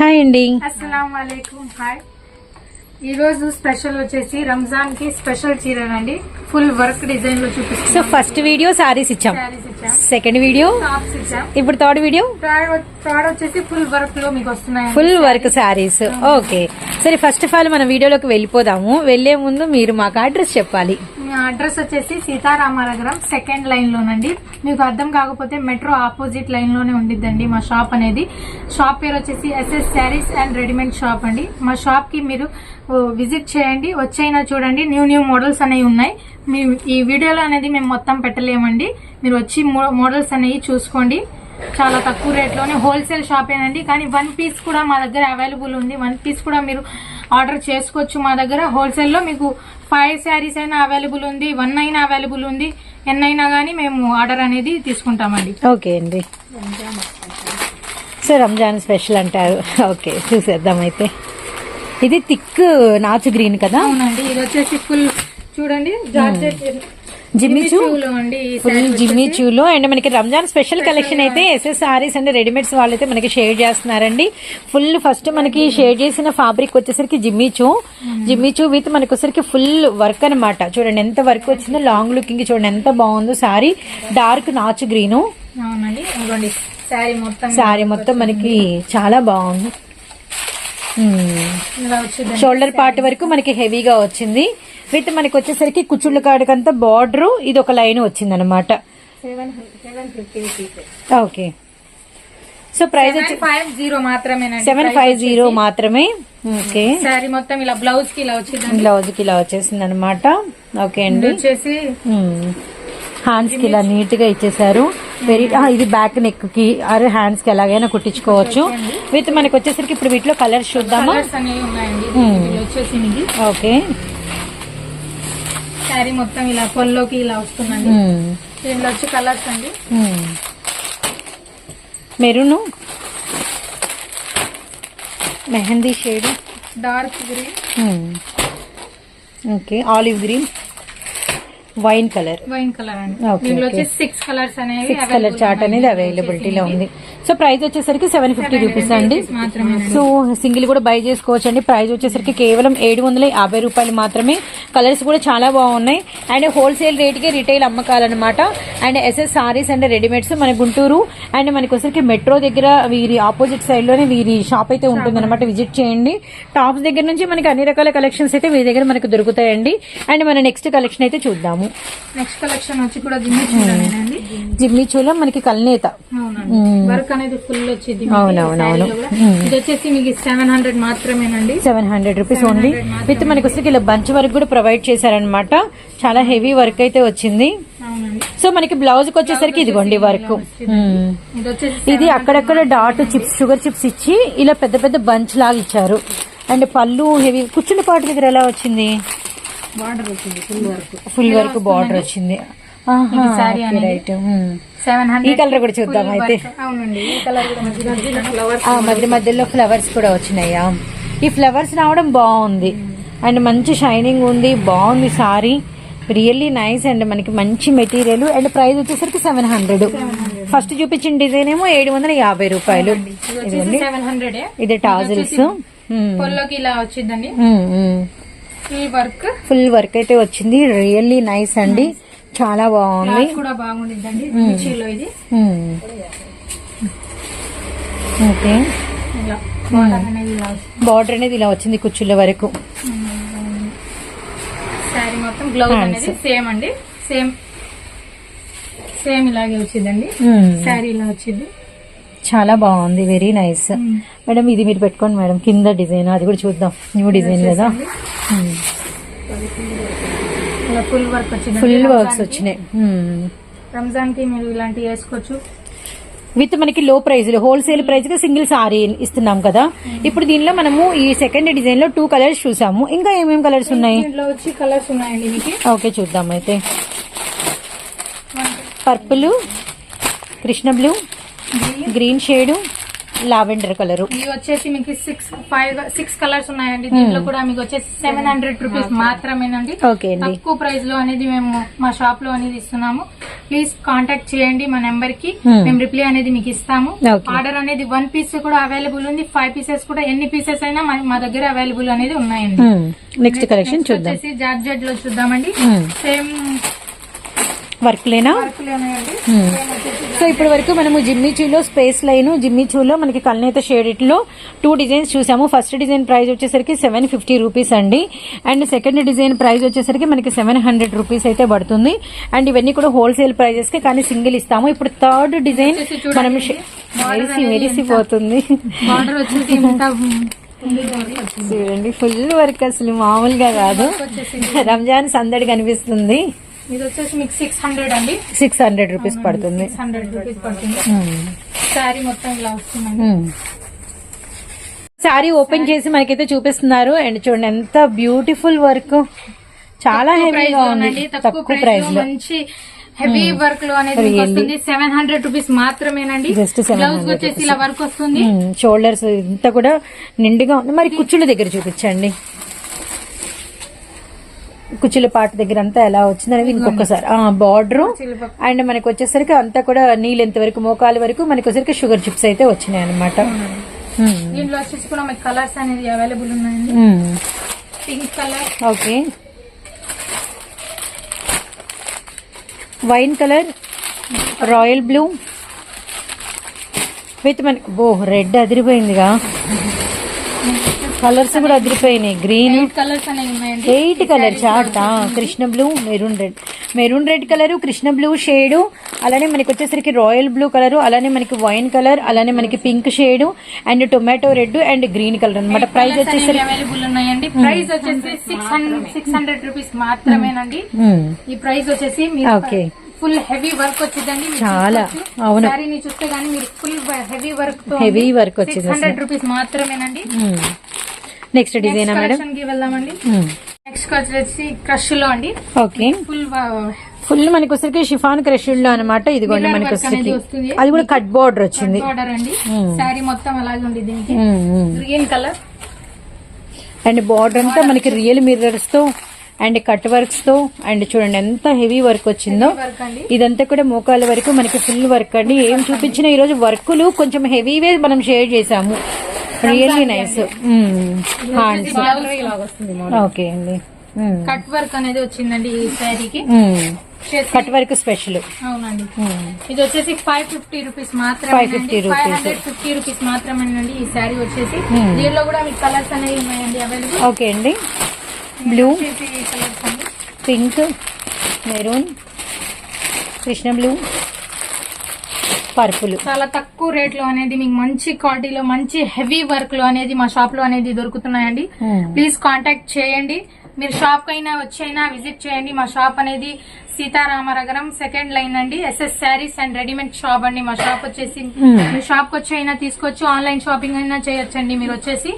Hi అండి అస్సలం hi ఈ రోజు స్పెషల్ వచ్చేసి రంజాన్కి స్పెషల్ చీరనండి. ఫుల్ వర్క్ డిజైన్లో సో చూపిస్తాం ఫస్ట్ వీడియో సారీస్ ఇచ్చాం. సెకండ్ వీడియో ఇప్పుడు థర్డ్ వీడియో థర్డ్ వచ్చేసి ఫుల్ వర్క్లో మీకు వస్తున్నాయి ఫుల్ వర్క్ సారీస్ ఓకే సరే ఫస్ట్ ఆఫ్ ఆల్ మనం వీడియోలోకి వెళ్ళిపోదాము. వెళ్ళే ముందు మీరు మాకు అడ్రస్ చెప్పాలి. అడ్రస్ వచ్చేసి సీతారామనగరం సెకండ్ లైన్లోనండి మీకు అర్థం కాకపోతే మెట్రో ఆపోజిట్ లైన్లోనే ఉండిద్దండి మా షాప్ అనేది. షాప్ పేరు వచ్చేసి SS saris and readymade shop అండి. మా షాప్కి మీరు విజిట్ చేయండి. వచ్చైనా చూడండి. న్యూ న్యూ మోడల్స్ అనేవి ఉన్నాయి. మీ ఈ వీడియోలో అనేది మేము మొత్తం పెట్టలేమండి. మీరు వచ్చి మోడల్స్ అనేవి చూసుకోండి. చాలా తక్కువ రేట్లోనే హోల్సేల్ షాపేనండి కానీ వన్ పీస్ కూడా మా దగ్గర అవైలబుల్ ఉంది. వన్ పీస్ కూడా మీరు ఆర్డర్ చేసుకోవచ్చు మా దగ్గర. హోల్సేల్లో మీకు ఫైవ్ శారీస్ అయినా అవైలబుల్ ఉంది వన్ అయినా అవైలబుల్ ఉంది ఎన్ అయినా కానీ మేము ఆర్డర్ అనేది తీసుకుంటామండి. ఓకే అండి. సో రంజాన్ స్పెషల్ అంటారు. ఓకే చూసేద్దాం అయితే. ఇది థిక్ నాచు గ్రీన్ కదా? అవునండి ఇది వచ్చేసి ఫుల్ చూడండి జార్జెట్ జిమ్మిచూ ఫుల్ శారీ జిమ్మి చూలో అండ్ మనకి రంజాన్ స్పెషల్ కలెక్షన్ అయితే ఎస్ఎస్ సారీస్ అండ్ రెడీమేడ్స్ వాళ్ళైతే మనకి షేర్ చేస్తున్నారండి. ఫుల్ ఫస్ట్ మనకి షేర్ చేసిన ఫ్యాబ్రిక్ వచ్చేసరికి జిమ్మి చూ జిమ్మి చూ విత్ మనకి వచ్చేసరికి ఫుల్ వర్క్ అనమాట చూడండి ఎంత వర్క్ వచ్చిందో లాంగ్ లుకింగ్ చూడండి ఎంత బాగుందో సారీ డార్క్ నాచు గ్రీను సారీ మొత్తం మనకి చాలా బాగుంది. షోల్డర్ పార్ట్ వరకు మనకి హెవీగా వచ్చింది. విత్ మనకి వచ్చేసరికి కుచ్చుళ్ళ కాడికంతా బార్డర్ ఇది ఒక లైన్ వచ్చింది అనమాట okay. So price five zero మాత్రమేనండి. సెవెన్ ఫైవ్ జీరో మాత్రమే. ఓకే. శారీ మొత్తం ఇలా బ్లౌజ్కి ఇలా వచ్చిందండి. బ్లౌజ్కి ఇలా వచ్చేసింది అనమాట ఓకే అండి. వచ్చేసి హ్యాండ్స్కి ఇలా నీట్గా ఇచ్చేసారు వెరీ ఇది బ్యాక్ నెక్కి ఆరు హ్యాండ్స్కి ఎలాగైనా కుట్టించుకోవచ్చు. విత్ మనకి వచ్చేసరికి ఇప్పుడు వీటిలో కలర్స్ చూద్దామా? ఓకే. శారీ మొత్తం ఇలా పొల్లోకి ఇలా వస్తుందండి. దీనిలో వచ్చి కలర్స్ అండి. Maroon? Mehndi shade. Dark green. Okay. Olive green. Wine colour. Wine colour అండి. వచ్చి సిక్స్ కలర్స్ అనేవి సిక్స్ కలర్ చార్ట్ అనేది అవైలబిలిటీలో ఉంది. సో ప్రైస్ వచ్చేసరికి సెవెన్ ఫిఫ్టీ రూపీస్ అండి. సో సింగిల్ కూడా బై చేసుకోవచ్చు అండి ప్రైస్ వచ్చేసరికి కేవలం ఏడు వందల యాభై రూపాయలు మాత్రమే. కలర్స్ కూడా చాలా బాగున్నాయి. అండ్ హోల్సేల్ రేట్కి retail అమ్మకాలన్నమాట. And SS saris and readymades మన గుంటూరు. అండ్ మనకి వచ్చరికి మెట్రో దగ్గర వీరి ఆపోజిట్ సైడ్లోనే వీరి షాప్ అయితే ఉంటుందన్నమాట. విజిట్ చేయండి. టాప్స్ దగ్గర నుంచి మనకి అన్ని రకాల కలెక్షన్స్ అయితే వీరి దగ్గర మనకు దొరుకుతాయండి. అండ్ మన నెక్స్ట్ కలెక్షన్ అయితే చూద్దాము. నెక్స్ట్ కలెక్షన్ వచ్చి కూడా దిమ్మి చూడండి జిమ్మి చూలో మనకి కల్నేత. వర్క్ అనేది ఫుల్ వచ్చింది అవునవునవును. ఇది వచ్చేసి మీకు సెవెన్ హండ్రెడ్ మాత్రమేనండి. Seven hundred rupees only with మనకి వచ్చరికి ఇలా బంచ్ వర్క్ కూడా ప్రొవైడ్ చేశారనమాట చాలా హెవీ వర్క్ అయితే వచ్చింది. సో మనకి బ్లౌజ్కి వచ్చేసరికి ఇదిగోండి వర్క్ ఇది అక్కడక్కడ డాట్ చిప్స్ షుగర్ చిప్స్ ఇచ్చి ఇలా పెద్ద పెద్ద బంచ్ లాగా ఇచ్చారు. అండ్ పళ్ళు హెవీ కూర్చున్న పాటు దగ్గర ఎలా వచ్చింది? బార్డర్ వచ్చింది full work full work border వచ్చింది. సెవెన్ ఈ కలర్ కూడా చూద్దాం అయితే? అవునండి ఈ కలర్ కూడా మంచిగా ఫ్లవర్స్ ఆ మధ్య మధ్యలో ఫ్లవర్స్ కూడా వచ్చినాయా. ఈ ఫ్లవర్స్ రావడం బాగుంది. అండ్ మంచి షైనింగ్ ఉంది బాగుంది సారీ రియల్లీ నైస్ అండ్ మనకి మంచి మెటీరియల్ అండ్ ప్రైస్ వచ్చేసరికి సెవెన్ హండ్రెడ్ ఫస్ట్ చూపించిన డిజైన్ ఏమో ఏడు వందల యాభై రూపాయలు. ఇది టాజిల్స్ పొల్లోకి ఇలా వచ్చిందండి. ఈ వర్క్ ఫుల్ వర్క్ అయితే వచ్చింది. రియల్లీ నైస్ అండి. చాలా బాగుంది. క్లాత్ కూడా బాగుండిద్దండి. మిర్చిలో ఇది. ఓకే. బార్డర్ అనేది ఇలా వచ్చింది. కుచ్చుల వరకు. శారీ మొత్తం బ్లౌజ్ Hands. అనేది సేమ్ అండి. సేమ్ సేమ్ ఇలాగే వచ్చిందండి. శారీ ఇలా వచ్చింది. చాలా బాగుంది. వెరీ నైస్ మేడం ఇది మీరు పెట్టుకోండి మేడం కింద డిజైన్ అది కూడా చూద్దాం. న్యూ డిజైన్ కదా. ఫుల్ వర్క్ వచ్చింది ఫుల్ వర్క్స్ వచ్చినాయి. రంజాన్కి మీరు ఇలాంటివి వేసుకోవచ్చు. విత్ మనకి లో ప్రైస్ హోల్సేల్ ప్రైస్గా సింగిల్ సారీ ఇస్తున్నాం కదా. ఇప్పుడు దీనిలో మనము ఈ సెకండ్ డిజైన్లో టూ కలర్స్ చూసాము. ఇంకా ఏమేమి కలర్స్ ఉన్నాయి? వచ్చి కలర్స్ ఉన్నాయండి ఓకే చూద్దాం అయితే. Purple Krishna blue green shade lavender colour. ఇవి వచ్చేసి మీకు సిక్స్ ఫైవ్ సిక్స్ కలర్స్ ఉన్నాయండి. దీంట్లో కూడా మీకు వచ్చేసి సెవెన్ హండ్రెడ్ రూపీస్ మాత్రమేనండి. తక్కువ ప్రైస్లో అనేది మేము మా షాప్లో అనేది ఇస్తున్నాము. ప్లీజ్ కాంటాక్ట్ చేయండి మా నెంబర్కి Hmm. మేము రిప్లై అనేది మీకు ఇస్తాము. ఆర్డర్ అనేది వన్ పీస్ కూడా అవైలబుల్ ఉంది. ఫైవ్ పీసెస్ కూడా ఎన్ని పీసెస్ అయినా మా- దగ్గర అవైలబుల్ అనేది ఉన్నాయండి. నెక్స్ట్ కలెక్షన్ Next చూద్దాం. జార్జెట్లో చూద్దామండి. Hmm. సేమ్ వర్క్ లేనా? వర్క్లు ఉన్నాయండి Hmm. సో ఇప్పటి వరకు మనము జిమ్మిచూలో స్పేస్ లైన్ జిమ్మిచూలో మనకి కల్నేత షేడ్లో టూ డిజైన్స్ చూసాము. ఫస్ట్ డిజైన్ ప్రైస్ వచ్చేసరికి సెవెన్ ఫిఫ్టీ రూపీస్ అండి. అండ్ సెకండ్ డిజైన్ ప్రైస్ వచ్చేసరికి మనకి సెవెన్ హండ్రెడ్ రూపీస్ అయితే పడుతుంది. అండ్ ఇవన్నీ కూడా హోల్సేల్ ప్రైజెస్కి కానీ సింగిల్ ఇస్తాము. ఇప్పుడు థర్డ్ డిజైన్ మనం మెరిసి మెరిసిపోతుంది చూడండి ఫుల్ వర్క్ అసలు మామూలుగా కాదు. రంజాన్ సందడి కనిపిస్తుంది. ఇది వచ్చేసి మీకు సిక్స్ హండ్రెడ్ అండి. సిక్స్ హండ్రెడ్ రూపీస్ పడుతుంది. సిక్స్ హండ్రెడ్ రూపీస్ పడుతుంది. Hmm. శారీ మొత్తం ఇలా వస్తుందండి శారీ ఓపెన్ చేసి మనకైతే చూపిస్తున్నారు. అండ్ చూడండి ఎంత బ్యూటిఫుల్ వర్క్ చాలా హెవీగా ఉంది. తక్కువ ప్రైస్లో మంచి హెవీ వర్క్లో అనేది వస్తుంది. సెవెన్ హండ్రెడ్ రూపీస్ మాత్రమేనండి. Just 700 బ్లౌజ్ వచ్చేసి ఇలా వర్క్ వస్తుంది. షోల్డర్స్ ఇంత కూడా నిండుగా ఉంది. మరి కుచ్చుల దగ్గర చూపించండి. కుచ్చుల పాట దగ్గర అంతా ఎలా వచ్చింది అనేది ఇంకొకసారి. బార్డర్ అండ్ మనకి వచ్చేసరికి అంతా కూడా నీ లెంత్ వరకు మోకాలు వరకు మనకి వచ్చేసరికి షుగర్ చిప్స్ అయితే వచ్చినాయి అనమాట దీంట్లో వచ్చేసి కూడా మీకు కలర్స్ అనేది అవైలబుల్ ఉన్నాయండి pink colour okay. Wine colour royal blue with మన ఓ రెడ్ అదిరిపోయిందిగా. కలర్స్ కూడా అదిరిపోయినాయి. Green colours eight colour chart Krishna blue maroon red maroon red colour Krishna blue shade అలానే మనకి వచ్చేసరికి రాయల్ బ్లూ కలర్ అలానే మనకి వైన్ కలర్ అలానే మనకి pink shade and tomato red and green colour అన్నమాట. ప్రైస్ వచ్చేసరికి అవైలబుల్ ఉన్నాయండి. ప్రైస్ వచ్చేసి six hundred six hundred rupees మాత్రమేనండి. మ్మ్. ఈ ప్రైస్ వచ్చేసి Okay. ఫుల్ హెవీ వర్క్ వచ్చిందండి. చాలా, అవును. సారీని చూస్తే గానీ మీరు full heavy work Heavy work వచ్చింది హండ్రెడ్ రూపీస్ మాత్రమేనండి. నెక్స్ట్ డిజైన్ మేడం కలెక్షన్కి వెళ్దామండి. నెక్స్ట్ వచ్చేసి క్రష్లో అండి ఓకే ఫుల్ ఫుల్ మనకి వచ్చరికి షిఫాన్ క్రష్డ్లో అనమాట ఇదిగోండి మనకి వచ్చరికి వస్తుంది. అది కూడా కట్ బోర్డర్ వచ్చింది. బార్డర్ అండి. సారీ మొత్తం అలాగే ఉంది దీనికి. మ్మ్, మ్మ్. గ్రీన్ కలర్ అండ్ బార్డర్ అంతా మనకి రియల్ మిర్రర్స్తో అండ్ కట్ వర్క్స్తో అండ్ చూడండి ఎంత హెవీ వర్క్ వచ్చిందో. ఇదంతా కూడా మోకాల వరకు మనకి ఫుల్ వర్క్ అండి. ఏం చూపించినా ఈ రోజు వర్కులు కొంచెం హెవీవే మనం షేర్ చేసాము. రియల్లీ నైస్ హ్యాండ్స్ ఓకే అండి. కట్ వర్క్ అనేది వచ్చిందండి ఈ శారీకి. కట్ వర్క్ స్పెషల్ అవునండి. ఇది వచ్చేసి ఫైవ్ ఫిఫ్టీ రూపీస్ మాత్రమే 550 five rupees. Hundred fifty rupees మాత్రమేనండి ఈ శారీ వచ్చేసి. దీనిలో కూడా మీకు కలర్స్ అనేవి ఉన్నాయండి అవైలబుల్ ఓకే అండి. బ్లూ కలర్స్ అండి. Pink maroon Krishna blue purple. చాలా తక్కువ రేట్లో అనేది మీకు మంచి క్వాలిటీలో మంచి హెవీ వర్క్లో అనేది మా షాప్లో అనేది దొరుకుతున్నాయండి. ప్లీజ్ కాంటాక్ట్ చేయండి. మీరు షాప్ కైనా వచ్చైనా విజిట్ చేయండి. మా షాప్ అనేది సీతారామనగరం సెకండ్ లైన్ అండి. SS saris and readymade shop అండి. మా షాప్ వచ్చేసి మీరు షాప్కి వచ్చి అయినా తీసుకోవచ్చు. ఆన్లైన్ షాపింగ్ అయినా చేయొచ్చండి మీరు వచ్చేసి.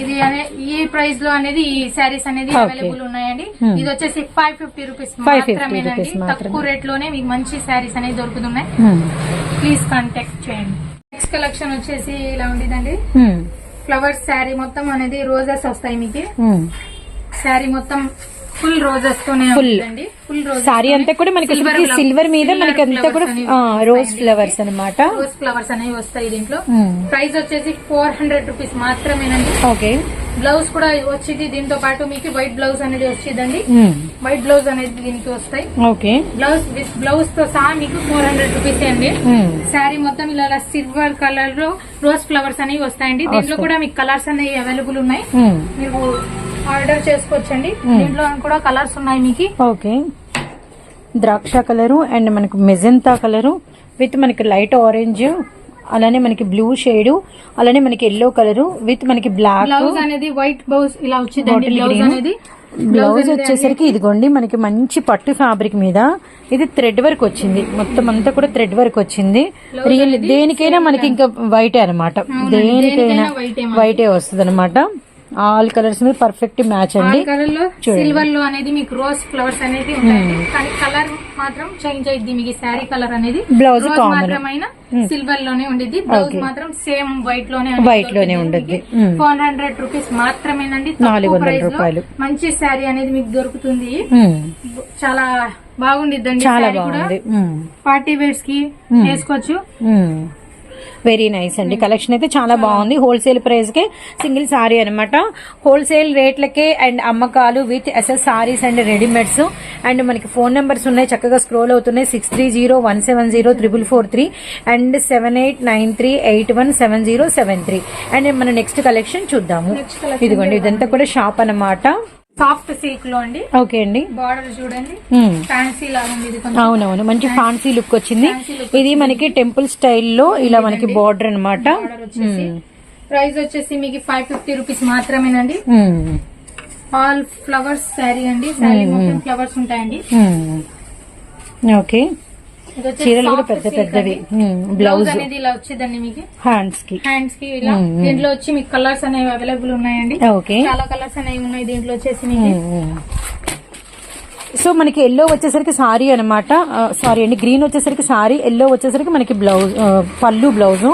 ఇది అనే ఈ ప్రైస్లో అనేది ఈ శారీస్ అనేది. అవైలబుల్ ఉన్నాయండి. ఇది వచ్చేసి ఫైవ్ ఫిఫ్టీ రూపీస్ 550 మాత్రమేనండి. తక్కువ రేట్లోనే మీకు మంచి శారీస్ అనేది దొరుకుతున్నాయి. ప్లీజ్ కాంటాక్ట్ చేయండి. నెక్స్ట్ కలెక్షన్ వచ్చేసి ఇలా ఉండేదండి. ఫ్లవర్స్ శారీ మొత్తం అనేది రోజెస్ వస్తాయి మీకు. శారీ మొత్తం full roses full. Roses sari అంతా కూడా మనకి సిల్వర్ మీద మనకి అంతా కూడా రోజ్ ఫ్లవర్స్ అనమాట రోజ్ ఫ్లవర్స్ అనేవి వస్తాయి దీంట్లో. ప్రైస్ వచ్చేసి ఫోర్ హండ్రెడ్ రూపీస్ మాత్రమేనండి. ఓకే బ్లౌజ్ కూడా వచ్చింది దీంతో పాటు మీకు వైట్ బ్లౌజ్ అనేది వచ్చిందండి. వైట్ బ్లౌజ్ అనేది దీనికి వస్తాయి. ఓకే బ్లౌజ్ విత్ బ్లౌజ్తో సహా మీకు ఫోర్ హండ్రెడ్ రూపీస్ అండి. శారీ మొత్తం ఇలా సిల్వర్ కలర్లో రోజ్ ఫ్లవర్స్ అనేవి వస్తాయండి. దీంట్లో కూడా మీకు కలర్స్ అనేవి అవైలబుల్ ఉన్నాయి. మీరు ఆర్డర్ చేసుకోవచ్చండి. దీంట్లో కూడా కలర్స్ ఉన్నాయి మీకు. ఓకే. ద్రాక్ష కలరు అండ్ మనకు మెజంతా కలరు విత్ మనకి లైట్ ఆరెంజ్ అలానే మనకి బ్లూ షేడ్ అలానే మనకి ఎల్లో కలరు విత్ మనకి బ్లాక్. బ్లౌజ్ అనేది వైట్ బ్లౌజ్ ఇలా వచ్చిందండి. బాటిల్ బ్లౌజ్ గ్రీన్ అనేది. బ్లౌజ్ వచ్చేసరికి ఇదిగోండి మనకి మంచి పట్టు ఫ్యాబ్రిక్ మీద ఇది థ్రెడ్ వర్క్ వచ్చింది. మొత్తం అంతా కూడా థ్రెడ్ వర్క్ వచ్చింది. రియల్ దేనికైనా మనకి ఇంకా వైటే అనమాట దేనికైనా వైటే వస్తుంది అనమాట ఆల్ కలర్స్ మీద పర్ఫెక్ట్ మ్యాచ్ అండి. కలర్లో సిల్వర్లో అనేది మీకు రోజ్ ఫ్లవర్స్ అనేది ఉంటాయండి కానీ కలర్ మాత్రం చేంజ్ అయ్యింది మీకు శారీ కలర్ అనేది. Common. మాత్రమైన సిల్వర్లోనే ఉండిద్ది. బ్లౌజ్ మాత్రం సేమ్ వైట్లోనే White లోనే ఉండిద్ది. మ్మ్. ఫోర్ హండ్రెడ్ రూపీస్ మాత్రమేనండి. నాలుగు వందల రూపాయలు. మంచి శారీ అనేది మీకు దొరుకుతుంది. మ్మ్. చాలా బాగుండిద్దండి చాలా బాగుంది. పార్టీ వేర్స్కి వేసుకోవచ్చు. వెరీ నైస్ అండి. కలెక్షన్ అయితే చాలా బాగుంది. హోల్సేల్ ప్రైస్ కే సింగిల్ సారీ అనమాట హోల్సేల్ రేట్లకే అండ్ అమ్మకాలు with SS saris and readymades. And మనకి ఫోన్ నెంబర్స్ ఉన్నాయి. చక్కగా స్క్రోల్ అవుతున్నాయి. Six three zero one seven zero triple four three and seven eight nine three eight one seven zero seven three. And మన next collection చూద్దాము. ఇదిగోండి ఇదంతా కూడా shop అన్నమాట. సాఫ్ట్ సిల్క్లో అండి. ఓకే అండి. బార్డర్ చూడండి. ఫ్యాన్సీ లాగా ఉంది అవునవును మంచి ఫ్యాన్సీ లుక్ వచ్చింది. ఇది మనకి టెంపుల్ స్టైల్లో ఇలా మనకి బార్డర్ అనమాట ప్రైస్ వచ్చేసి. మీకు ఫైవ్ ఫిఫ్టీ రూపీస్ మాత్రమేనండి. ఆల్ ఫ్లవర్స్ శారీ అండి. శారీ మొత్తం ఫ్లవర్స్ ఉంటాయండి. ఓకే. చీరలు కూడా పెద్ద పెద్దవి. బ్లౌజ్ అనేది ఇలా వచ్చేదండి మీకు? హ్యాండ్స్కి. హ్యాండ్స్కి ఇలా. దీంట్లో వచ్చి మీకు కలర్స్ అనేవి అవైలబుల్ ఉన్నాయండి. ఓకే. చాలా కలర్స్ అనేవి ఉన్నాయి దీంట్లో వచ్చేసి మీకు. సో మనకి ఎల్లో వచ్చేసరికి సారీ అనమాట సారీ అండి గ్రీన్ వచ్చేసరికి సారీ ఎల్లో వచ్చేసరికి మనకి బ్లౌజ్ పళ్ళు బ్లౌజు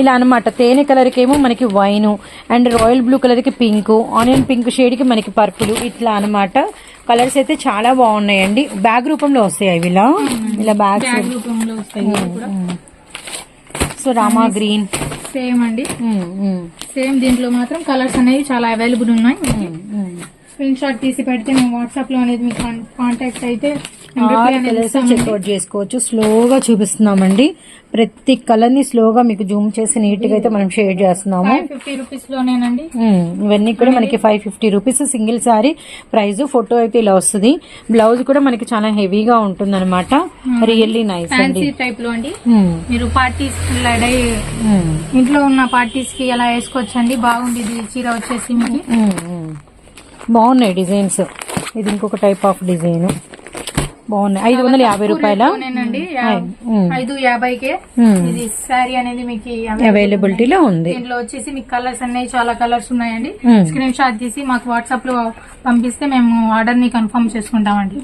ఇలా అనమాట తేనె కలర్కి ఏమో మనకి వైన్ అండ్ రాయల్ బ్లూ కలర్కి పింక్ ఆనియన్ పింక్ షేడ్కి మనకి పర్పుల్ ఇట్లా అనమాట కలర్స్ అయితే చాలా బాగున్నాయండి. బ్యాగ్ రూపంలో వస్తాయి అవి ఇలా? ఇలా బ్యాగ్స్. రూపంలో వస్తాయి సో రామా గ్రీన్. సేమ్ అండి. సేమ్ దీంట్లో మాత్రం కలర్స్ అనేవి చాలా అవైలబుల్ ఉన్నాయి. స్క్రీన్ షాట్ తీసి పెడితే మేము వాట్సాప్లో అనేది మీకు కాంటాక్ట్ అయితే కలర్స్ ఇస్తామండి. చెక్అవుట్ చేసుకోవచ్చు. స్లోగా చూపిస్తున్నామండి. ప్రతి కలర్ని స్లోగా మీకు జూమ్ చేసి నీట్గా అయితే మనం షేర్ చేస్తున్నాము. ఫైవ్ ఫిఫ్టీ రూపీస్ లోనేనండి. ఇవన్నీ కూడా మనకి five fifty rupees single sari price photo అయితే ఇలా వస్తుంది. బ్లౌజ్ కూడా మనకి చాలా హెవీగా ఉంటుంది అనమాట రియల్లీ నైస్ అండి. టైప్లో అండి. మీరు పార్టీస్ ఇంట్లో ఉన్న పార్టీస్కి ఎలా వేసుకోవచ్చండి? బాగుంది ఇది చీర వచ్చేసి మీకు. బాగున్నాయి డిజైన్స్ ఇది ఇంకొక టైప్ ఆఫ్ డిజైన్ బాగున్నాయి. ఐదు వందల యాభై రూపాయల. ఐదు యాభైకే. ఇది శారీ అనేది మీకు అవైలబిలిటీలో ఉంది. దీంట్లో వచ్చేసి మీకు కలర్స్ అనేవి చాలా కలర్స్ ఉన్నాయండి. స్క్రీన్ షాట్ తీసి మాకు వాట్సాప్లో పంపిస్తే మేము ఆర్డర్ని కన్ఫర్మ్ చేసుకుంటామండి.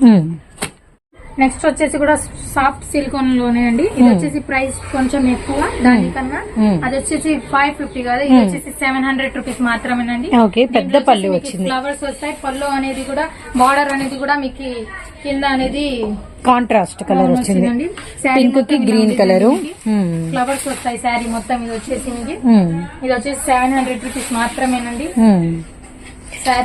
నెక్స్ట్ వచ్చేసి కూడా సాఫ్ట్ సిలికాన్లోనే అండి. ఇది వచ్చేసి ప్రైస్ కొంచెం ఎక్కువ. దానికన్నా. అది వచ్చేసి ఫైవ్ ఫిఫ్టీ కాదు. ఇది వచ్చేసి సెవెన్ హండ్రెడ్ రూపీస్ మాత్రమేనండి. పెద్ద పళ్ళు వచ్చింది. ఫ్లవర్స్ వస్తాయి. పళ్ళు అనేది కూడా బార్డర్ అనేది కూడా మీకు కింద అనేది కాంట్రాస్ట్ కలర్ వచ్చింది. పింక్కి గ్రీన్ కలర్ ఫ్లవర్స్ వస్తాయి శారీ మొత్తం ఇది వచ్చేసి ఇది వచ్చేసి సెవెన్ హండ్రెడ్ రూపీస్ మాత్రమేనండి.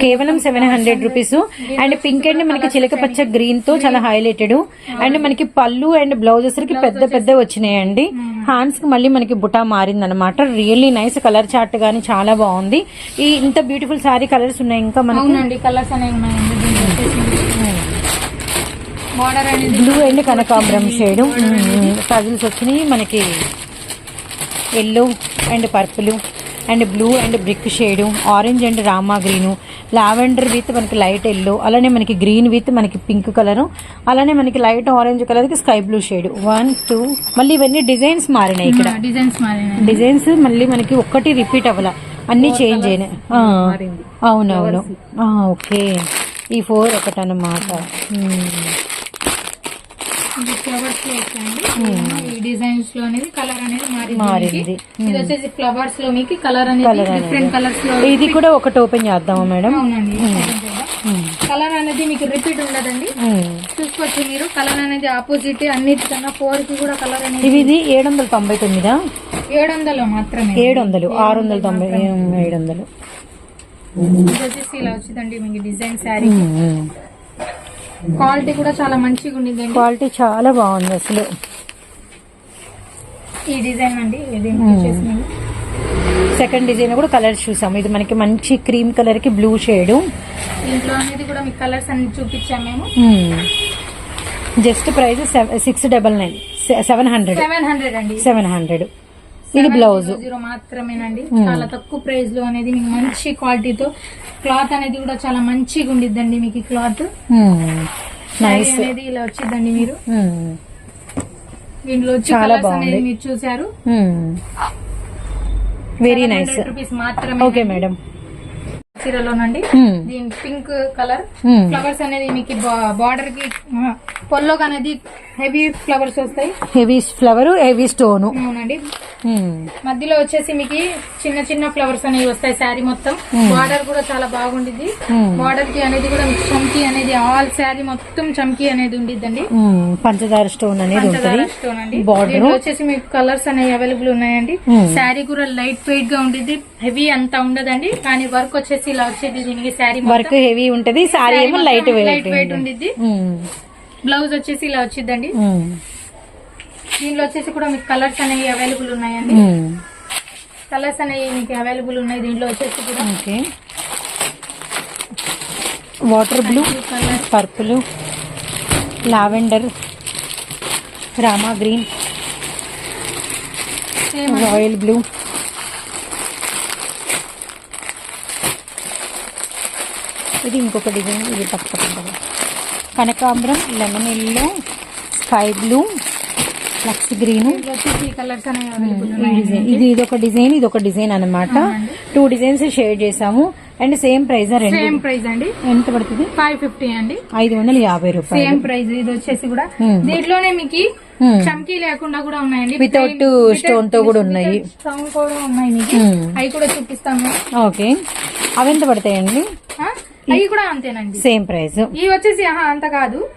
కేవలం seven hundred rupees and pink and మనకి చిలక పచ్చ గ్రీన్తో చాలా హైలైటెడ్ అండ్ మనకి పళ్ళు అండ్ బ్లౌజెస్కి పెద్ద పెద్ద వచ్చినాయండి. హ్యాండ్స్కి మళ్ళీ మనకి బుటా మారింది అనమాట రియల్లీ నైస్ కలర్ చార్ట్ గానీ చాలా బాగుంది. ఈ ఇంత బ్యూటిఫుల్ సారీ కలర్స్ ఉన్నాయి. ఇంకా మనకి కలర్స్ అనేవి ఉన్నాయండి. బ్లూ అండ్ కనకాంబరం షేడ్ పజిల్స్ వచ్చినాయి. మనకి yellow and purple and blue and brick shade orange and Rama green lavender with మనకి లైట్ ఎల్లో అలానే మనకి గ్రీన్ విత్ మనకి పింక్ కలర్ అలానే మనకి లైట్ ఆరెంజ్ కలర్కి sky blue shade. One two మళ్ళీ ఇవన్నీ డిజైన్స్ మారినాయి ఇక్కడ. డిజైన్స్ మారినాయి. డిజైన్స్ మళ్ళీ మనకి ఒక్కటి రిపీట్ అవ్వాల. అన్ని చేంజ్ అయినాయి. ఆ, అవునవును. ఓకే. ఈ ఫోర్ ఒకటి అన్నమాట ఇది ఫ్లవర్స్లో వచ్చాయండి ఈ డిజైన్స్లో అనేది కలర్ అనేది మారింది. ఇది వచ్చేసి ఫ్లవర్స్లో మీకు కలర్ అనేది. డిఫరెంట్ కలర్స్లో ఇది కూడా ఒకటి ఓపెన్ చేద్దామా మేడం? అవునండి కలర్ అనేది మీకు రిపీట్ ఉండదండి. చూసుకోవచ్చు మీరు. కలర్ అనేది ఆపోజిట్ అన్నిటికన్నా ఫోర్కి కూడా కలర్ అనేది ఇది ఏడు వందల తొంభై తొమ్మిదా ఏడు వందలు మాత్రమే. ఏడు వందలు ఆరు వందల తొంభై ఏడు వందలు ఇది వచ్చేసి ఇలా వచ్చిందండి మీకు డిజైన్ శారీ. క్వాలిటీ కూడా చాలా మంచిగా ఉండిందండి. క్వాలిటీ చాలా బాగుంది అసలు. ఈ డిజైన్ అండి సెకండ్ డిజైన్ కూడా కలర్స్ చూసాము. ఇది మనకి మంచి క్రీమ్ కలర్కి బ్లూ షేడ్. దీంట్లో అనేది కూడా మీకు కలర్స్ అన్ని చూపించాము మేము. Just price six double nine seven hundred. Seven hundred అండి. Seven hundred. ఇది బ్లౌజ్ జీరో మాత్రమేనండి. చాలా తక్కువ ప్రైస్లో అనేది మీకు మంచి క్వాలిటీతో క్లాత్ అనేది కూడా చాలా మంచిగా ఉండిద్దండి మీకు ఈ క్లాత్ నైస్ అనేది ఇలా వచ్చిందండి మీరు. దీంట్లో చాలా బాగుంది. అనేది మీరు చూసారు వెరీ నైస్ రూపీస్ మాత్రమే ఓకే మేడం చీరలోనండి. దీని పింక్ కలర్. ఫ్లవర్స్ అనేది మీకు బార్డర్కి పొల్లోకి అనేది హెవీ ఫ్లవర్స్ వస్తాయి. హెవీ ఫ్లవర్ హెవీ స్టోన్ అవునండి. మధ్యలో వచ్చేసి మీకు చిన్న చిన్న ఫ్లవర్స్ అనేవి వస్తాయి శారీ మొత్తం. బార్డర్ కూడా చాలా బాగుండిద్ది. బార్డర్కి అనేది కూడా చమ్కీ అనేది ఆల్ శారీ మొత్తం చమ్కీ అనేది ఉండిద్దండి. పంచదార స్టోన్ అనేది పంచదార ఉంటుంది. స్టోన్ అండి. దీంట్లో వచ్చేసి మీకు కలర్స్ అనేవి అవైలబుల్ ఉన్నాయండి. శారీ కూడా లైట్ వెయిట్గా ఉండిద్ది. హెవీ అంతా ఉండదండి. కానీ వర్క్ వచ్చేసి ఇలా వచ్చేది దీనికి శారీ వర్క్ హెవీ ఉంటది సారీ ఏమో లైట్ లైట్ వెయిట్ ఉండిద్ది. బ్లౌజ్ వచ్చేసి ఇలా వచ్చిద్దండి. దీనిలో వచ్చేసి కూడా మీకు కలర్స్ అనేవి అవైలబుల్ ఉన్నాయండి. కలర్స్ అనేవి మీకు అవైలబుల్ ఉన్నాయి దీంట్లో వచ్చేసి కూడా. Okay. Water blue colour purple lavender Rama green royal blue ఇది ఇంకొక డిజైన్ ఇది తప్పకుండా కనకాంబరం లెమన్ ఎల్లో స్కై బ్లూ లక్స్ గ్రీన్ ఇది ఇది ఒక డిజైన్. ఇది ఒక డిజైన్ అన్నమాట. అవునండి. టూ డిజైన్స్ షేర్ చేసాము and same price same price అండి. ఎంత పడుతుంది? ఫైవ్ ఫిఫ్టీ అండి. ఐదు వందల యాభై రూపాయలు. సేమ్ ప్రైస్ ఇది వచ్చేసి కూడా Hmm. దీంట్లోనే మీకు Hmm. చమ్కీ లేకుండా కూడా ఉన్నాయండి. Plain- stone తో కూడా ఉన్నాయి. స్టోన్ కూడా ఉన్నాయి మీకు. Hmm. అవి కూడా చూపిస్తాము. ఓకే అవి ఎంత పడతాయండి? అవి కూడా అంతేనండి. సేమ్ ప్రైస్ ఇవి వచ్చేసి అంత కాదు.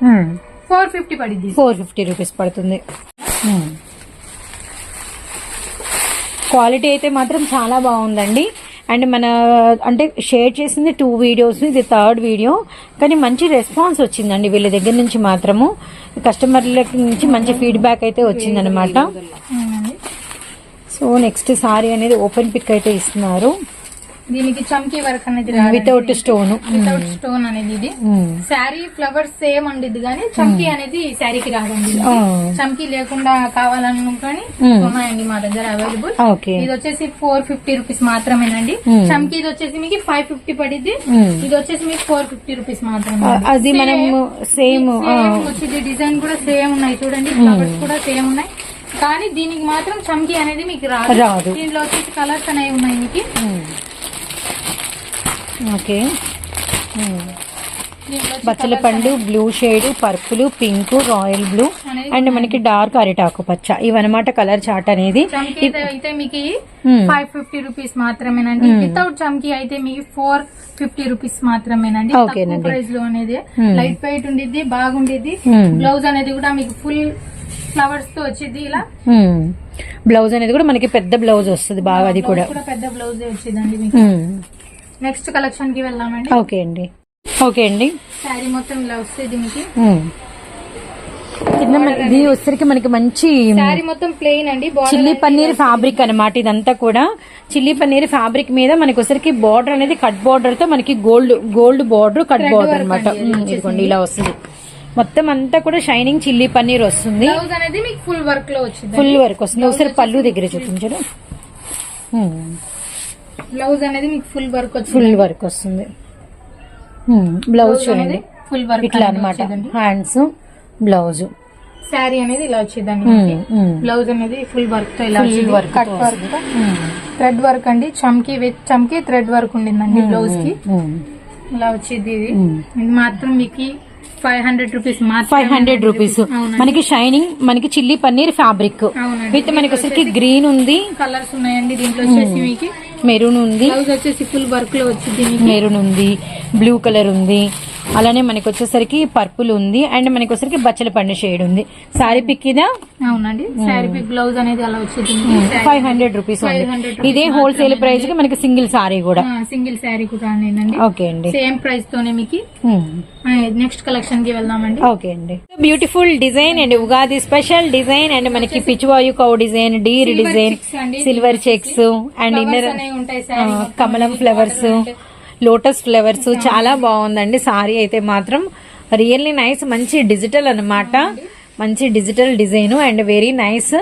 ఫోర్ ఫిఫ్టీ పడిద్ది. ఫోర్ ఫిఫ్టీ రూపీస్ పడుతుంది. క్వాలిటీ అయితే మాత్రం చాలా బాగుందండి. అండ్ మన అంటే షేర్ చేసింది టూ వీడియోస్ ఇది థర్డ్ వీడియో. కానీ మంచి రెస్పాన్స్ వచ్చిందండి వీళ్ళ దగ్గర నుంచి మాత్రము. కస్టమర్ల నుంచి మంచి ఫీడ్బ్యాక్ అయితే వచ్చిందనమాట. సో నెక్స్ట్ సారీ అనేది ఓపెన్ పిక్ అయితే ఇస్తున్నారు. దీనికి చమ్కీ వర్క్ అనేది వితౌట్ స్టోన్ వితౌట్ స్టోన్ అనేది ఇది. శారీ ఫ్లవర్స్ సేమ్ అండిద్ది కానీ చమ్కీ అనేది శారీకి రాదండి. చమ్కీ లేకుండా కావాలనుకొని. ఉన్నాయండి మా దగ్గర అవైలబుల్ ఓకే ఇది వచ్చేసి ఫోర్ ఫిఫ్టీ రూపీస్ మాత్రమేనండి. Hmm. చమ్కీ ఇది వచ్చేసి మీకు ఫైవ్ ఫిఫ్టీ పడిద్ది. Hmm. ఇది వచ్చేసి మీకు ఫోర్ ఫిఫ్టీ రూపీస్ మాత్రమే. అది సేమ్ వచ్చింది డిజైన్ కూడా సేమ్ ఉన్నాయి. చూడండి ఫ్లవర్స్ కూడా సేమ్ ఉన్నాయి. కానీ దీనికి మాత్రం చమ్కీ అనేది మీకు రాదు. రాదు. దీంట్లో వచ్చేసి కలర్స్ అనేవి ఉన్నాయి మీకు. ఓకే. బచ్చల పండు blue shade purple pink royal blue. And మనకి డార్క్ అరిటాకు పచ్చ. ఇవన్నమాట కలర్ చార్ట్ అనేది. అయితే మీకు. ఫైవ్ ఫిఫ్టీ రూపీస్ మాత్రమేనండి. వితౌట్ చమ్కీ అయితే మీకు ఫోర్ ఫిఫ్టీ రూపీస్ మాత్రమేనండి. ప్రైస్లో అనేది. లైట్ వెయిట్ ఉండిద్ది బాగుండిద్ది. బ్లౌజ్ అనేది కూడా మీకు ఫుల్ ఫ్లవర్స్తో వచ్చింది ఇలా. బ్లౌజ్ అనేది కూడా మనకి పెద్ద బ్లౌజ్ వస్తుంది బాగా అది కూడా. పెద్ద బ్లౌజ్ వచ్చిందండి మీకు. నెక్స్ట్ కలెక్షన్కి వెళ్దామండి. ఓకే అండి. ఓకే అండి. శారీ మొత్తం ఇలా వస్తుంది దీనికి ఇది వచ్చరికి మనకి మంచి శారీ మొత్తం ప్లెయిన్ అండి. చిల్లీ పన్నీర్ ఫ్యాబ్రిక్ అన్నమాట ఇదంతా కూడా. చిల్లీ పన్నీర్ ఫ్యాబ్రిక్ మీద మనకి వచ్చరికి బార్డర్ అనేది కట్ బార్డర్తో మనకి gold gold border cut border అనమాట ఇదిగోండి ఇలా వస్తుంది. మొత్తం అంతా కూడా షైనింగ్ చిల్లీ పన్నీర్ వస్తుంది. ఫుల్ వర్క్లో వచ్చింది ఫుల్ వర్క్ వస్తుంది. ఒకసారి పళ్ళు దగ్గర చూపించరు బ్లౌజ్ అనేది మీకు ఫుల్ వర్క్ ఫుల్ వర్క్ వస్తుంది. బ్లౌజ్ చూడండి. ఫుల్ వర్క్ ఇట్లా అన్నమాట. హ్యాండ్స్ బ్లౌజ్ శారీ అనేది ఇలా వచ్చిందండి బ్లౌజ్ అనేది ఫుల్ వర్క్తో ఇలా work cut work thread work అండి. చమ్కీ విత్ చమ్కీ థ్రెడ్ వర్క్ ఉండిందండి బ్లౌజ్కి. ఇలా వచ్చింది ఇది. ఇది మాత్రం మీకు five hundred rupees five hundred rupees మనకి షైనింగ్ మనకి చిల్లీ పన్నీర్ ఫ్యాబ్రిక్ విత్ మనకి గ్రీన్ ఉంది. కలర్స్ ఉన్నాయండి. దీంట్లో వచ్చేసి మీకు మెరూన్ ఉంది. వచ్చేసి ఫుల్ వర్క్లో వచ్చింది మెరూన్ ఉంది బ్లూ కలర్ ఉంది. అలానే మనకి వచ్చేసరికి పర్పుల్ ఉంది. అండ్ మనకి వచ్చేసరికి బచ్చల పండు షేడ్ ఉంది. సారీ పిక్ ఇదా? అవునండి. శారీ పిక్ బ్లౌజ్ అనేది అలా వచ్చింది ఫైవ్ హండ్రెడ్ రూపీస్ ఉంది. 500 ఇదే హోల్సేల్ ప్రైస్కి మనకి సింగిల్ సారీ కూడా. సింగిల్ శారీ కూడా ఓకే అండి. సేమ్ ప్రైస్ తోనే మీకు. నెక్స్ట్ కలెక్షన్కి వెళ్దామండి. ఓకే అండి. Beautiful design and Ugadi special design and మనకి Pichwai cow design deer design. Silver checks and inner కమలం ఫ్లవర్స్ లోటస్ ఫ్లవర్స్ చాలా బాగుందండి. సారీ అయితే మాత్రం రియల్లీ నైస్ మంచి డిజిటల్ అన్నమాట. మంచి digital design and very nice.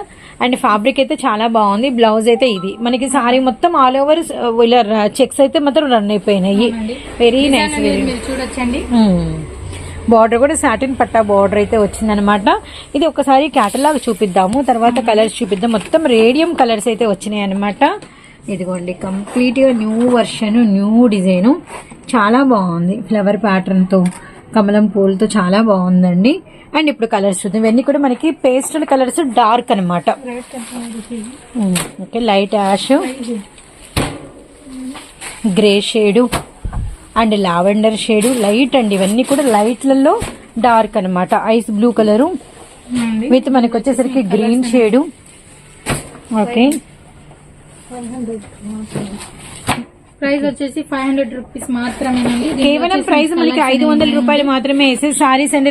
And fabric అయితే చాలా బాగుంది. బ్లౌజ్ అయితే ఇది. మనకి సారీ మొత్తం ఆల్ ఓవర్ ఇలా చెక్స్ అయితే మాత్రం రన్ అయిపోయినాయి. వెరీ నైస్ చూడొచ్చండి. బార్డర్ కూడా సాటిన్ పట్టా బార్డర్ అయితే వచ్చిందనమాట ఇది ఒకసారి క్యాటలాగ్ చూపిద్దాము. తర్వాత కలర్స్ చూపిద్దాం. మొత్తం రేడియం కలర్స్ అయితే వచ్చినాయి అనమాట ఇదిగోండి కంప్లీట్గా న్యూ వర్షన్ న్యూ డిజైన్ చాలా బాగుంది ఫ్లవర్ ప్యాటర్న్తో కమలం పూలతో చాలా బాగుందండి. అండ్ ఇప్పుడు కలర్స్ చూద్దాం. ఇవన్నీ కూడా మనకి పేస్టల్ కలర్స్ డార్క్ అనమాట okay light ash grey shade and lavender shade light అండి. ఇవన్నీ కూడా లైట్లలో డార్క్ అన్నమాట. ఐస్ బ్లూ కలరు విత్ మనకి వచ్చేసరికి గ్రీన్ షేడు ఓకే. ప్రైస్ వచ్చేసి ఫైవ్ హండ్రెడ్ రూపీస్ మాత్రమేనండి కేవలం ప్రైస్ మనకి ఐదు వందల రూపాయలు మాత్రమే వేసే సారీస్ అండ్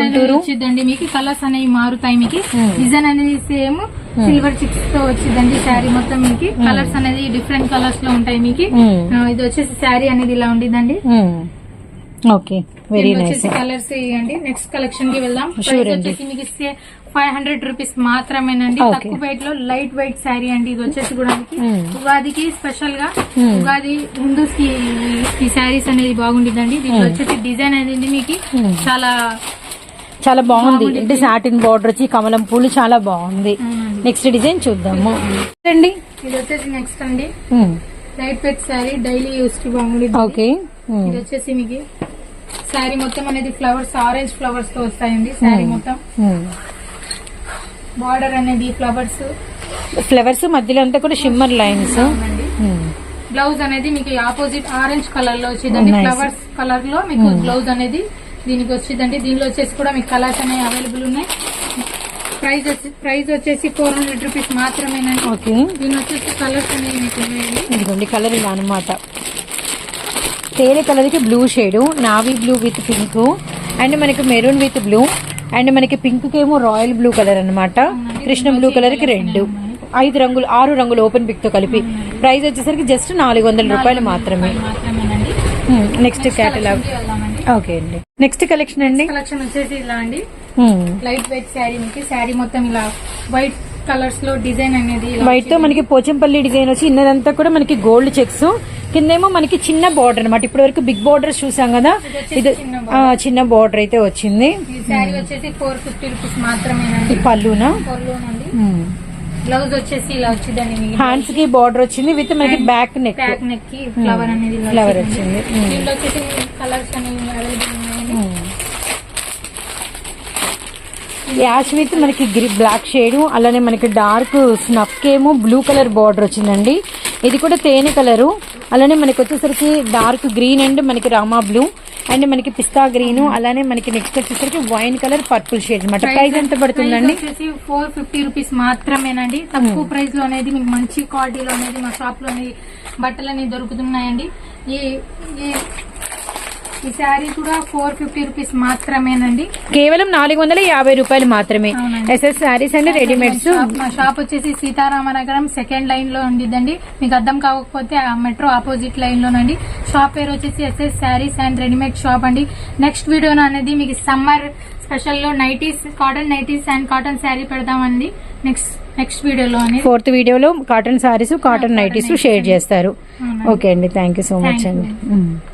గుంటూరు. వచ్చిందండి మీకు. కలర్స్ అనేవి మారుతాయి మీకు. Hmm. డిజైన్ అనేది సేమ్ సిల్వర్ చిక్స్తో వచ్చిందండి శారీ మొత్తం మీకు. కలర్స్ అనేది డిఫరెంట్ కలర్స్లో ఉంటాయి మీకు. Hmm. ఇది వచ్చేసి శారీ అనేది ఇలా ఉండిద్దండి ఓకే వెరీ నైస్ వచ్చేసి కలర్స్ ఇవ్వండి నెక్స్ట్ కలెక్షన్కి వెళ్దాం. ప్రైస్. వచ్చేసి మీకు ఫైవ్ హండ్రెడ్ రూపీస్ మాత్రమేనండి. తక్కువ వెయిట్లో లైట్ వెయిట్ శారీ అండి. ఇది వచ్చేసి కూడా. ఉగాదికి స్పెషల్గా. ఉగాది హిందూస్కి ఈ శారీస్ అనేది బాగుండిద్దండి. దీంట్లో Hmm. వచ్చేసి డిజైన్ అనేది మీకు. చాలా చాలా బాగుంది. బాగుంది. అంటే సాటిన్ బార్డర్ వచ్చి కమలం పూలు చాలా బాగుంది. నెక్స్ట్ డిజైన్ చూద్దాము. అండి. ఇది వచ్చేసి నెక్స్ట్ అండి. లైట్ వెయిట్ శారీ డైలీ యూస్కి బాగుండిద్ది. ఓకే. ఇది వచ్చేసి మీకు శారీ మొత్తం అనేది ఫ్లవర్స్ ఆరెంజ్ ఫ్లవర్స్తో వస్తాయండి. శారీ మొత్తం. బార్డర్ అనేది ఫ్లవర్స్. ఫ్లవర్స్ మధ్యలో అంతా కూడా షిమ్మర్ లైన్స్ బ్లౌజ్ అనేది మీకు ఆపోజిట్ ఆరెంజ్ కలర్లో వచ్చిందండి. Oh. ఫ్లవర్స్ కలర్లో మీకు బ్లౌజ్ అనేది దీనికి వచ్చిందండి. దీనిలో వచ్చేసి కూడా మీకు కలర్స్ అనేవి అవైలబుల్ ఉన్నాయి. ప్రైస్ వచ్చి ప్రైస్ వచ్చేసి ఫోర్ హండ్రెడ్ రూపీస్ మాత్రమేనండి. ఓకే దీని వచ్చేసి కలర్స్ అనేవి మీకు ఇదిగోండి కలర్ ఇలా అనమాట తేనె కలర్కి blue shade navy blue with pink and మనకి మెరూన్ విత్ బ్లూ అండ్ మనకి పింక్ ఏమో రాయల్ బ్లూ కలర్ అన్నమాట. కృష్ణ బ్లూ కలర్కి రెడ్. ఐదు రంగులు ఆరు రంగులు ఓపెన్ పిక్తో కలిపి. ప్రైస్ వచ్చేసరికి జస్ట్ నాలుగు వందల రూపాయలు మాత్రమే. నెక్స్ట్ క్యాటలాగ్ ఓకే అండి. నెక్స్ట్ కలెక్షన్ అండి. కలెక్షన్ వచ్చేసి ఇలా అండి. లైట్ వెయిట్ శారీ మీకు శారీ మొత్తం ఇలా వైట్ కలర్స్లో డిజైన్ అనేది వైట్తో మనకి పోచంపల్లి డిజైన్ వచ్చి ఇన్నదంతా కూడా మనకి గోల్డ్ చెక్స్. కిందేమో మనకి చిన్న బార్డర్ అనమాట ఇప్పటి వరకు బిగ్ బార్డర్స్ చూసాం కదా. ఇది చిన్న బార్డర్ అయితే వచ్చింది. ఈ శారీ వచ్చేసి ఫోర్ ఫిఫ్టీ రూపీస్ పళ్ళునా? పళ్ళునండి. బ్లౌజ్ వచ్చేసి ఇలా వచ్చిందండి. మీకు హ్యాండ్స్కి బార్డర్ వచ్చింది విత్ మనకి బ్యాక్ నెక్ బ్యాక్ నెక్కి ఫ్లవర్ అనేది ఫ్లవర్ వచ్చింది. వచ్చింది. దీంట్లో వచ్చేసి కలర్స్ అనేవి అవైలబుల్ ఉన్నాయండి యాష్ విత్ మనకి గ్రీ బ్లాక్ షేడ్ అలానే మనకి డార్క్ స్నఫ్ ఏమో బ్లూ కలర్ బార్డర్ వచ్చిందండి. ఇది కూడా తేనె కలరు. అలానే మనకి వచ్చేసరికి డార్క్ గ్రీన్ అండ్ మనకి రామా బ్లూ. అండ్ మనకి పిస్తా గ్రీన్ అలానే మనకి నెక్స్ట్ వచ్చేసరికి వైన్ కలర్ పర్పుల్ షేడ్ అనమాట ప్రైస్ ఎంత పడుతుందండి? ఫోర్ ఫిఫ్టీ రూపీస్ మాత్రమేనండి. తక్కువ ప్రైస్లో అనేది మీకు మంచి క్వాలిటీలో అనేది మా షాప్లో అనేది బట్టలు అనేవి దొరుకుతున్నాయండి ఈ ఈ శారీ కూడా ఫోర్ ఫిఫ్టీ రూపీస్ మాత్రమేనండి. కేవలం నాలుగు వందల యాభై రూపాయలు మాత్రమే. ఎస్ఎస్ శారీస్ అండ్ రెడీమేడ్స్ మా షాప్ వచ్చేసి సీతారామనగరం సెకండ్ లైన్లో ఉండిద్దండి. మీకు అర్థం కాకపోతే ఆ మెట్రో ఆపోజిట్ లైన్ లోనండి. షాప్ పేరు వచ్చేసి SS saris and readymade shop అండి. నెక్స్ట్ వీడియో అనేది మీకు summer స్పెషల్లో nighties cotton nighties and cotton sari పెడదామండి. Next next వీడియోలో ఫోర్త్ వీడియోలో cotton saris cotton nighties share చేస్తారు. ఓకే అండి. థ్యాంక్ సో మచ్ అండి. You. Mm.